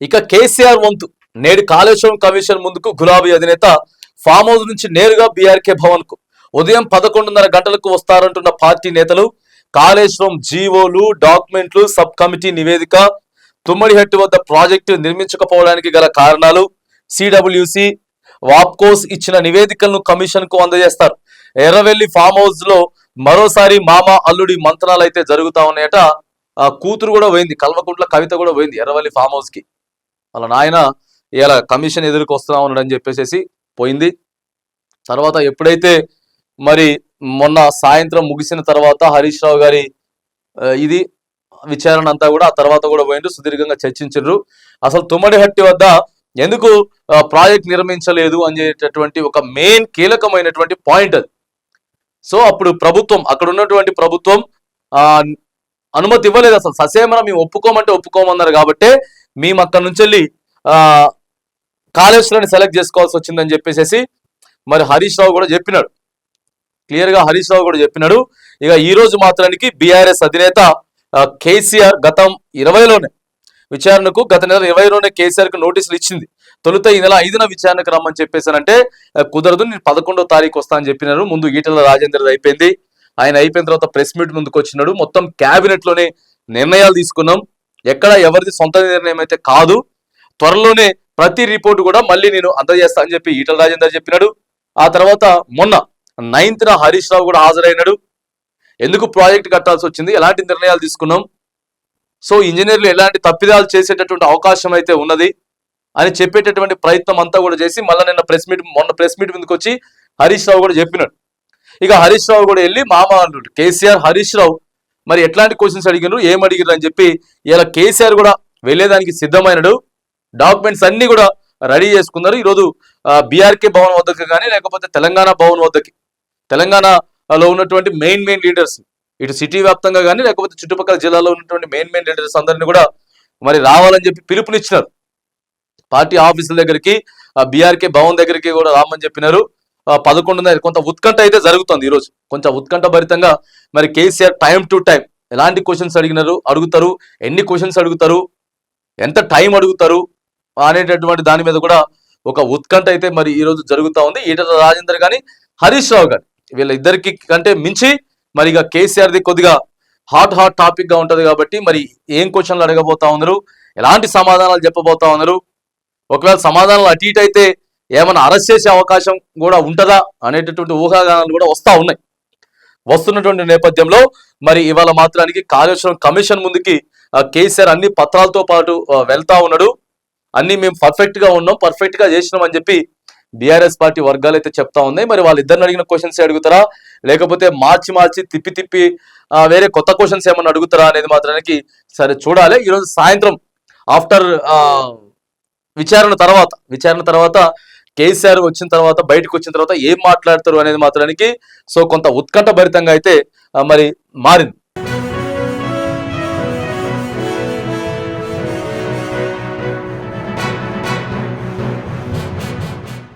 ఇక కేసీఆర్ వంతు నేడు కాళేశ్వరం కమిషన్ ముందుకు గులాబీ అధినేత ఫామ్ హౌస్ నుంచి నేరుగా బీఆర్కే భవన్కు ఉదయం పదకొండున్నర గంటలకు వస్తారంటున్న పార్టీ నేతలు కాళేశ్వరం జీవోలు డాక్యుమెంట్లు సబ్ కమిటీ నివేదిక తుమ్మడిహట్టు వద్ద ప్రాజెక్టు నిర్మించకపోవడానికి గల కారణాలు సిడబ్ల్యూసి వాప్కోస్ ఇచ్చిన నివేదికలను కమిషన్కు అందజేస్తారు. ఎర్రవెల్లి ఫామ్ హౌస్లో మరోసారి మామ అల్లుడి మంత్రాలు అయితే జరుగుతా ఉన్నాయట. కూతురు కూడా పోయింది కల్వకుంట్ల కవిత కూడా పోయింది ఎర్రవల్లి ఫామ్ హౌస్కి వాళ్ళ నాయన ఇలా కమిషన్ ఎదురుకు వస్తున్నా ఉన్నాడు అని చెప్పేసి పోయింది. తర్వాత ఎప్పుడైతే మరి మొన్న సాయంత్రం ముగిసిన తర్వాత హరీష్ రావు గారి ఇది విచారణ అంతా కూడా ఆ తర్వాత కూడా పోయిండు సుదీర్ఘంగా చర్చించారు అసలు తుమ్మడిహట్టి వద్ద ఎందుకు ప్రాజెక్ట్ నిర్మించలేదు అనేటటువంటి ఒక మెయిన్ కీలకమైనటువంటి పాయింట్ అది. సో అప్పుడు ప్రభుత్వం అక్కడ ఉన్నటువంటి ప్రభుత్వం ఆ అనుమతి ఇవ్వలేదు అసలు. ససేమన మేము ఒప్పుకోమంటే ఒప్పుకోమన్నారు కాబట్టి మేము అక్కడ నుంచి వెళ్ళి ఆ కాళేశ్వరాన్ని సెలెక్ట్ చేసుకోవాల్సి వచ్చిందని చెప్పేసి మరి హరీష్ రావు కూడా చెప్పినాడు. క్లియర్గా హరీష్ రావు కూడా చెప్పినాడు. ఇక ఈ రోజు మాత్రానికి బీఆర్ఎస్ అధినేత కేసీఆర్ గతం ఇరవైలోనే విచారణకు గత నెల ఇరవైలోనే కేసీఆర్కు నోటీసులు ఇచ్చింది. తొలుత ఈ నెల ఐదున విచారణకు రమ్మని చెప్పేసానంటే కుదరదు నేను పదకొండో తారీఖు వస్తా అని చెప్పినారు. ముందు ఈటల రాజేంద్రది అయిపోయింది. ఆయన అయిపోయిన తర్వాత ప్రెస్ మీట్ ముందుకు వచ్చినాడు మొత్తం క్యాబినెట్లోనే లోనే నిర్ణయాలు తీసుకున్నాం. ఎక్కడ ఎవరిది సొంత నిర్ణయం అయితే కాదు. త్వరలోనే ప్రతి రిపోర్ట్ కూడా మళ్ళీ నేను అందజేస్తా అని చెప్పి ఈటల రాజేందర్ చెప్పినాడు. ఆ తర్వాత మొన్న నైన్త్ హరీష్ రావు కూడా హాజరైనాడు. ఎందుకు ప్రాజెక్ట్ కట్టాల్సి వచ్చింది? ఎలాంటి నిర్ణయాలు తీసుకున్నాం? సో ఇంజనీర్లు ఎలాంటి తప్పిదాలు చేసేటటువంటి అవకాశం అయితే ఉన్నది అని చెప్పేటటువంటి ప్రయత్నం అంతా కూడా చేసి మళ్ళీ నిన్న ప్రెస్ మీట్ మొన్న ప్రెస్ మీట్ ముందుకు వచ్చి హరీష్ రావు కూడా చెప్పినాడు. ఇక హరీష్ రావు కూడా వెళ్ళి మామ అన్నాడు కేసీఆర్ హరీష్ రావు మరి ఎట్లాంటి క్వశ్చన్స్ అడిగినారు ఏం అడిగారు అని చెప్పి ఇలా కేసీఆర్ కూడా వెళ్ళేదానికి సిద్ధమైనడు. డాక్యుమెంట్స్ అన్ని కూడా రెడీ చేసుకున్నారు. ఈరోజు బీఆర్కే భవన్ వద్దకు కానీ లేకపోతే తెలంగాణ భవన్ వద్దకి. తెలంగాణలో ఉన్నటువంటి మెయిన్ మెయిన్ లీడర్స్ ఇటు సిటీ వ్యాప్తంగా కానీ లేకపోతే చుట్టుపక్కల జిల్లాలో ఉన్నటువంటి మెయిన్ మెయిన్ లీడర్స్ అందరినీ కూడా మరి రావాలని చెప్పి పిలుపునిచ్చినారు. పార్టీ ఆఫీసుల దగ్గరికి బీఆర్కే భవన్ దగ్గరికి కూడా రామని చెప్పినారు. పదకొండున్నర కొంత ఉత్కంఠ అయితే జరుగుతుంది ఈరోజు కొంచెం ఉత్కంఠ భరితంగా మరి కేసీఆర్ టైం టు టైం ఎలాంటి క్వశ్చన్స్ అడిగినారు అడుగుతారు ఎన్ని క్వశ్చన్స్ అడుగుతారు ఎంత టైం అడుగుతారు అనేటటువంటి దాని మీద కూడా ఒక ఉత్కంఠ అయితే మరి ఈరోజు జరుగుతూ ఉంది. ఈటల రాజేందర్ కానీ హరీష్ రావు కానీ వీళ్ళ ఇద్దరికి కంటే మించి మరి ఇక కేసీఆర్ది కొద్దిగా హాట్ హాట్ టాపిక్గా ఉంటది కాబట్టి మరి ఏం క్వశ్చన్లు అడగబోతా ఉన్నారు ఎలాంటి సమాధానాలు చెప్పబోతా ఉన్నారు ఒకవేళ సమాధానాలు అటు ఇటు అయితే ఏమైనా అరెస్ట్ చేసే అవకాశం కూడా ఉంటుందా అనేటటువంటి ఊహాగానాలు కూడా వస్తూ ఉన్నాయి. వస్తున్నటువంటి నేపథ్యంలో మరి ఇవాళ మాత్రానికి కాళేశ్వరం కమిషన్ ముందుకి కేసీఆర్ అన్ని పత్రాలతో పాటు వెళ్తా ఉన్నాడు. అన్ని మేము పర్ఫెక్ట్గా ఉన్నాం పర్ఫెక్ట్గా చేసినాం అని చెప్పి బీఆర్ఎస్ పార్టీ వర్గాలు అయితే చెప్తా ఉన్నాయి. మరి వాళ్ళిద్దరిని అడిగిన క్వశ్చన్స్ అడుగుతారా? లేకపోతే మార్చి మార్చి తిప్పి తిప్పి వేరే కొత్త క్వశ్చన్స్ ఏమన్నా అడుగుతారా అనేది మాత్రానికి సరే చూడాలి. ఈరోజు సాయంత్రం ఆఫ్టర్ విచారణ తర్వాత విచారణ తర్వాత కేసీఆర్ వచ్చిన తర్వాత బయటకు వచ్చిన తర్వాత ఏం మాట్లాడతారు అనేది మాత్రానికి సో కొంత ఉత్కంఠ భరితంగా అయితే మరి మారింది.